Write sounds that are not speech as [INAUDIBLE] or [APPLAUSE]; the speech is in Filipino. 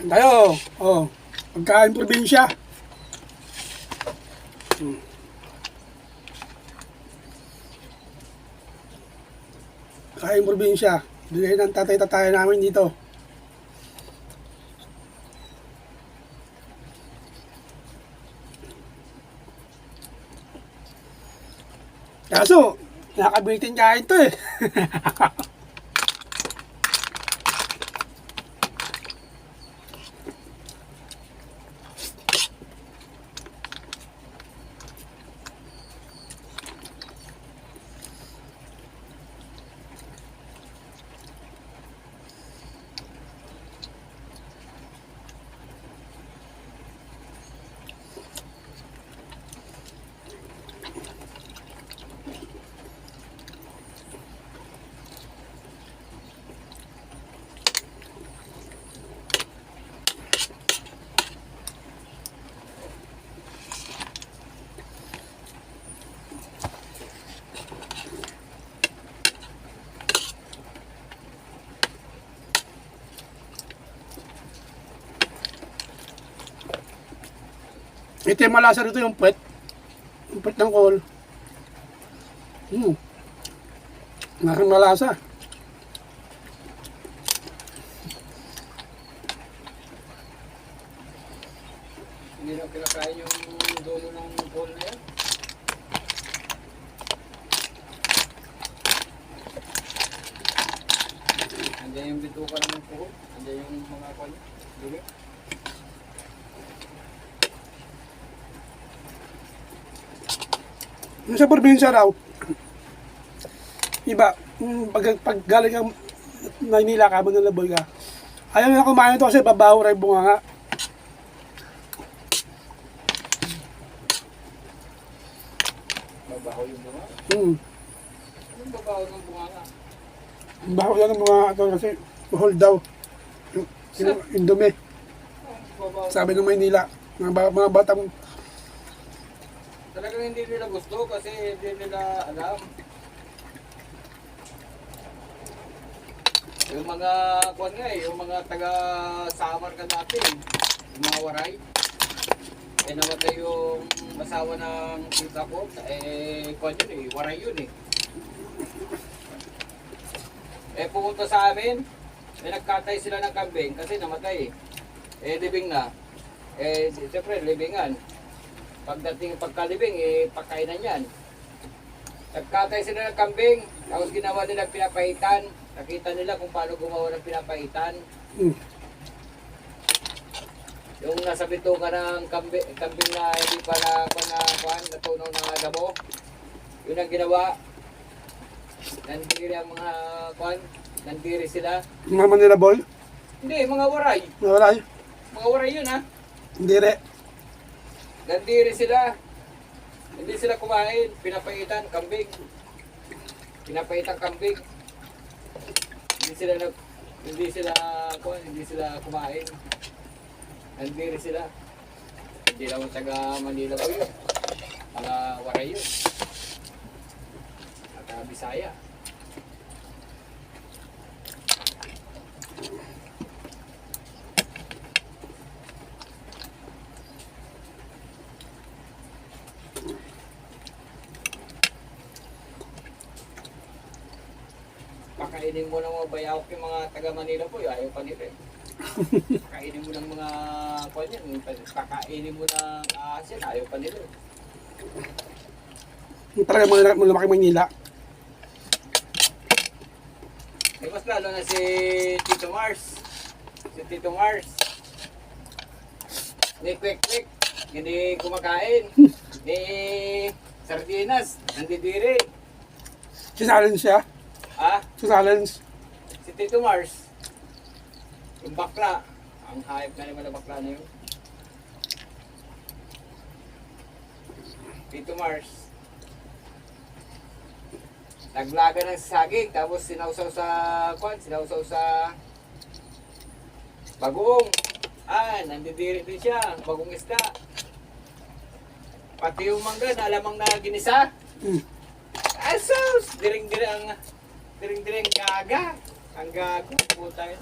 Kain tayo. Oh. Pagkain probinsya. Hmm. Kain probinsya. Bigay ng tatay-tatay namin dito. Kaso, nakabitin kain to eh. [LAUGHS] Ito yung malasa rito yung puwet. Yung puwet ng kol. Hmm. Nakang malasa. Hindi na kinakain yung dulo ng bowl na yan. Andiyan yung bituka ng puho. Andiyan yung mga kwan. Dulo. Yung sa probinsya raw, iba, pag, pag galing kang Maynila ka, manalaboy ka, ayaw na kumain ito kasi babaho rin bunga nga. Mabaho yung bunga. Hmm. Anong babaho ng bunga nga? Baho yan ang mga ito kasi mahol daw. Yung, yung, yung dumi, babaho. sabi ng Maynila, mga, mga batang, Talagang hindi nila gusto kasi hindi nila alam. Yung mga kwan nga eh, yung mga taga Samar ka dati, yung mga waray. Eh namatay yung asawa ng tita ko, eh kwan yun eh, waray yun eh. Eh pumunta sa amin, eh nagkatay sila ng kambing kasi namatay eh. Eh libing na. Eh si- siyempre libingan. Pagdating pagkalibing, eh, pagkainan yan. Nagkatay sila ng kambing, tapos ginawa nila pinapaitan. Nakita nila kung paano gumawa ng pinapaitan. hmm, Yung nasa bituka ng kambing, kambing na hindi pa na, pa na, kuhan, natunaw na damo. Yun ang ginawa. Nandiri ang mga kwan, nandiri sila. mga Manila boy, Hindi, mga waray. nawala yun. Mga waray yun ha. Hindi rin. Nandiri sila. Hindi sila kumain. Pinapaitan, kambing. Pinapaitan, kambing. Hindi sila nag... Hindi sila... kuwan, Hindi sila kumain. Nandiri sila. Hindi naman taga Manila ko yun. Mga waray yun. At uh, Bisaya. Pakainin mo ng mga bayawak yung mga taga Manila po, ayaw pa nila eh. [LAUGHS] Pakainin mo ng mga kwan yan, pakainin mo ng yan, ayaw pa nila eh. Yung talaga mga malaki Maynila. Eh, mas lalo na si Tito Mars. Si Tito Mars. Ni Quick Quick. Hindi kumakain. [LAUGHS] Ni Sardinas. Nandidiri. Sinalens siya. Ah, Sinalens. si Tito Mars. Yung bakla. Ang hayop na naman na bakla na yun. Tito Mars. Naglaga ng saging, tapos sinausaw sa, kwan, sinausaw sa bagoong. Ah, nandidiri din siya, bagong isda. Pati yung mangga, nalamang na ginisa. Hmm. Asos! Diring-diring ang, diring-diring gaga. Ang gago, puta.